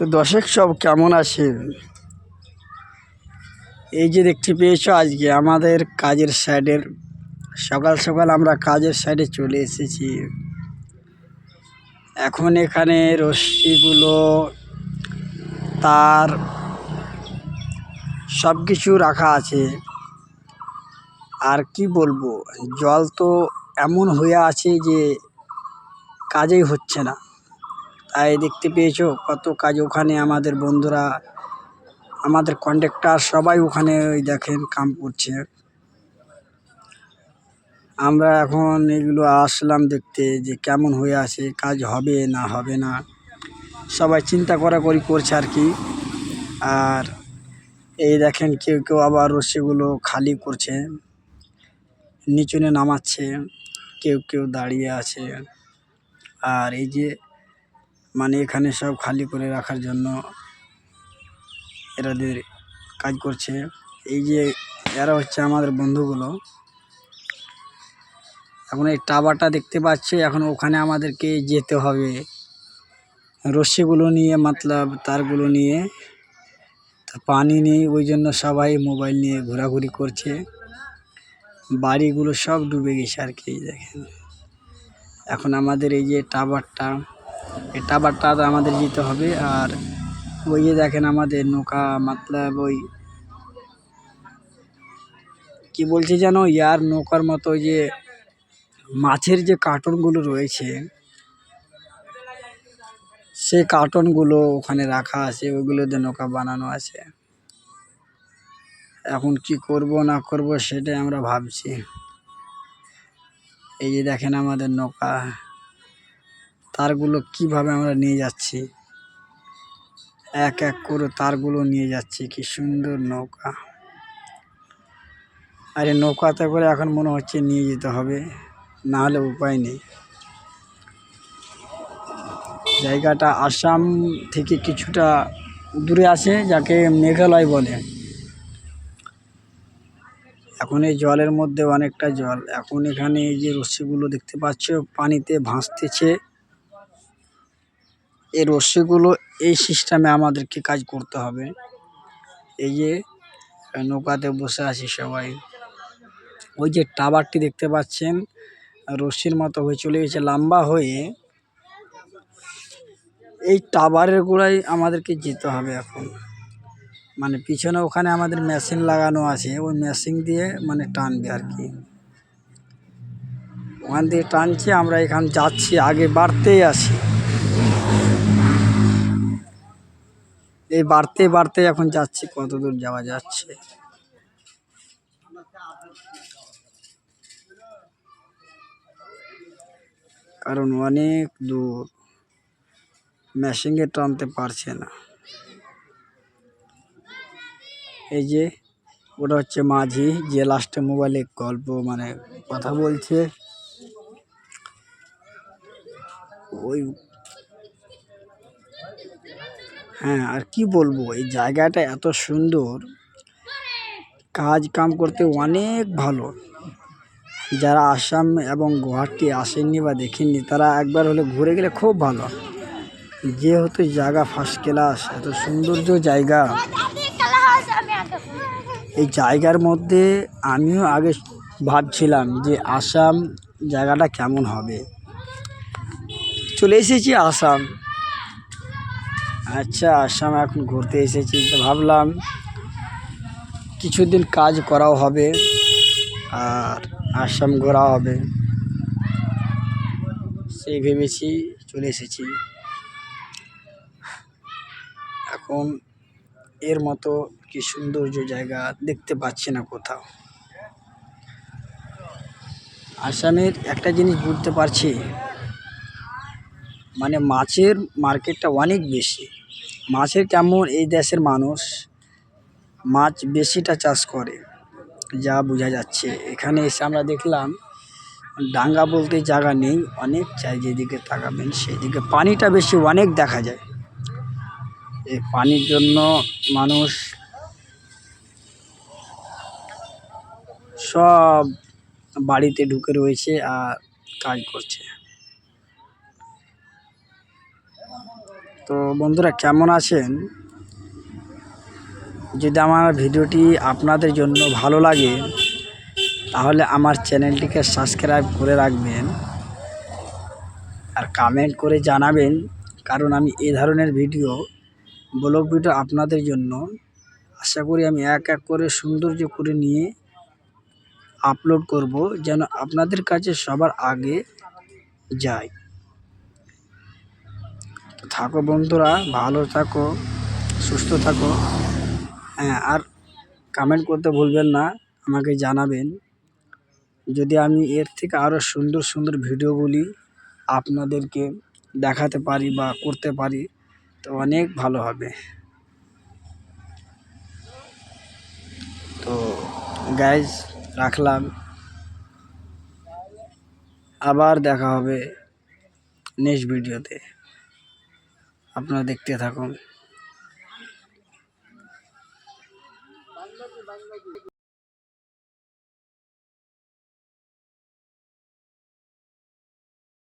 তো দর্শক সব কেমন আছে? এই যে দেখতে পেয়েছ আজকে আমাদের কাজের সাইডের, সকাল সকাল আমরা কাজের সাইডে চলে এসেছি। এখন এখানে রশ্মিগুলো তার সব কিছু রাখা আছে। আর কি বলব, জল তো এমন হয়ে আছে যে কাজেই হচ্ছে না। তাই দেখতে পেয়েছ কত কাজ ওখানে আমাদের বন্ধুরা, আমাদের কন্ট্রাক্টর সবাই ওখানে ওই দেখেন কাম করছে। আমরা এখন এগুলো আসলাম দেখতে যে কেমন হয়ে আছে, কাজ হবে না হবে না। সবাই চিন্তা করাকরি করছে আর কি। আর এই দেখেন কেউ কেউ আবার রশ্মিগুলো খালি করছে, নিচুনে নামাচ্ছে, কেউ কেউ দাঁড়িয়ে আছে। আর এই যে মানে এখানে সব খালি করে রাখার জন্য এরাদের কাজ করছে। এই যে এরা হচ্ছে আমাদের বন্ধুগুলো। এখন এই টাওয়ারটা দেখতে পাচ্ছে, এখন ওখানে আমাদেরকে যেতে হবে। রশ্মিগুলো নিয়ে, মতলব তারগুলো নিয়ে পানি নেই, ওই জন্য সবাই মোবাইল নিয়ে ঘোরাঘুরি করছে। বাড়িগুলো সব ডুবে গেছে আর কি দেখেন। এখন আমাদের এই যে টাওয়ারটা এই টাওয়ারটা আমাদের যেতে হবে, আর ওই যে দেখেন আমাদের নৌকা মতলব ওই কি বলছে যেন, ইয়ার নৌকার মতো যে মাছের যে কার্টনগুলো রয়েছে সে কার্টনগুলো ওখানে রাখা আছে, ওইগুলোতে নৌকা বানানো আছে। এখন কি করব, না করব সেটাই আমরা ভাবছি। এই যে দেখেন আমাদের নৌকা। তারগুলো কীভাবে আমরা নিয়ে যাচ্ছি? এক এক করে তারগুলো নিয়ে যাচ্ছি, কি সুন্দর নৌকা। আরে নৌকাতে করে এখন মনে হচ্ছে নিয়ে যেতে হবে, না হলে উপায় নেই। জায়গাটা আসাম থেকে কিছুটা দূরে আছে, যাকে মেঘালয় বলে। এখন এই জলের মধ্যে অনেকটা জল। এখন এখানে এই যে রশ্মিগুলো দেখতে পাচ্ছ, পানিতে ভাসতেছে। এই রশ্মিগুলো এই সিস্টেমে আমাদেরকে কাজ করতে হবে। এই যে, নৌকাতে বসে আছি সবাই। ওই যে টাওয়ারটি দেখতে পাচ্ছেন রশ্মির মতো হয়ে চলে গেছে, লম্বা হয়ে। এই টাওয়ারের গোড়ায় আমাদেরকে যেতে হবে এখন। মানে পিছনে ওখানে আমাদের মেশিন লাগানো আছে, ওই মেশিন দিয়ে মানে টানবে আর কি। ওখান দিয়ে টানছে, আমরা এখান যাচ্ছি, আগে বাড়তেই আছি। এই বাড়তে বাড়তে এখন যাচ্ছি কত দূর যাওয়া যাচ্ছে? কারণ অনেক দূর। মেশিনে টানতে পারছে না। এই যে, ওটা হচ্ছে মাঝি, যে লাস্টে মোবাইলে গল্প মানে কথা বলছে। ওই হ্যাঁ আর কি বলব, এই জায়গাটা এত সুন্দর। কাজ কাম করতে অনেক ভালো। যারা আসাম এবং গুয়াহাটি আসেননি বা দেখেননি, তারা একবার হলে ঘুরে গেলে খুব ভালো। যেহেতু জায়গা ফার্স্ট ক্লাস এত সৌন্দর্য জায়গা। এই জায়গার মধ্যে আমিও আগে ভাবছিলাম যে আসাম জায়গাটা কেমন হবে। চলে এসেছি আসাম। আচ্ছা আসাম এখন ঘুরতে এসেছি, তো ভাবলাম কিছুদিন কাজ করাও হবে আর আসাম ঘোরা হবে। সেই ভেবেছি চলে এসেছি। এখন এর মতো কি সৌন্দর্য জায়গা দেখতে পাচ্ছি না কোথাও। আসামের একটা জিনিস বুঝতে পারছি মানে মাছের মার্কেটটা অনেক বেশি। মাছের কেমন এই দেশের মানুষ? মাছ বেশিটা চাষ করে, যা বোঝা যাচ্ছে। এখানে এসে আমরা দেখলাম, ডাঙ্গা বলতে জায়গা নেই, অনেক চাই যেদিকে তাকাবেন সেদিকে। পানিটা বেশি অনেক দেখা যায়। এই পানির জন্য মানুষ সব বাড়িতে ঢুকে রয়েছে আর কাজ করছে। তো বন্ধুরা কেমন আছেন? যদি আমার ভিডিওটি আপনাদের জন্য ভালো লাগে, তাহলে আমার চ্যানেলটিকে সাবস্ক্রাইব করে রাখবেন আর কমেন্ট করে জানাবেন, কারণ আমি এই ধরনের ভিডিও, ব্লগ ভিডিও আপনাদের জন্য আশা করি আমি এক এক করে সৌন্দর্য করে নিয়ে আপলোড করব যেন আপনাদের কাছে সবার আগে যায়। থাকো বন্ধুরা, ভালো থাকো, সুস্থ থাকো। হ্যাঁ আর কমেন্ট করতে ভুলবেন না, আমাকে জানাবেন। যদি আমি এর থেকে আরও সুন্দর সুন্দর ভিডিওগুলি আপনাদেরকে দেখাতে পারি বা করতে পারি, তো অনেক ভালো হবে। তো গাইজ রাখলাম। আবার দেখা হবে নেক্সট ভিডিওতে আপনারা দেখতে থাকুন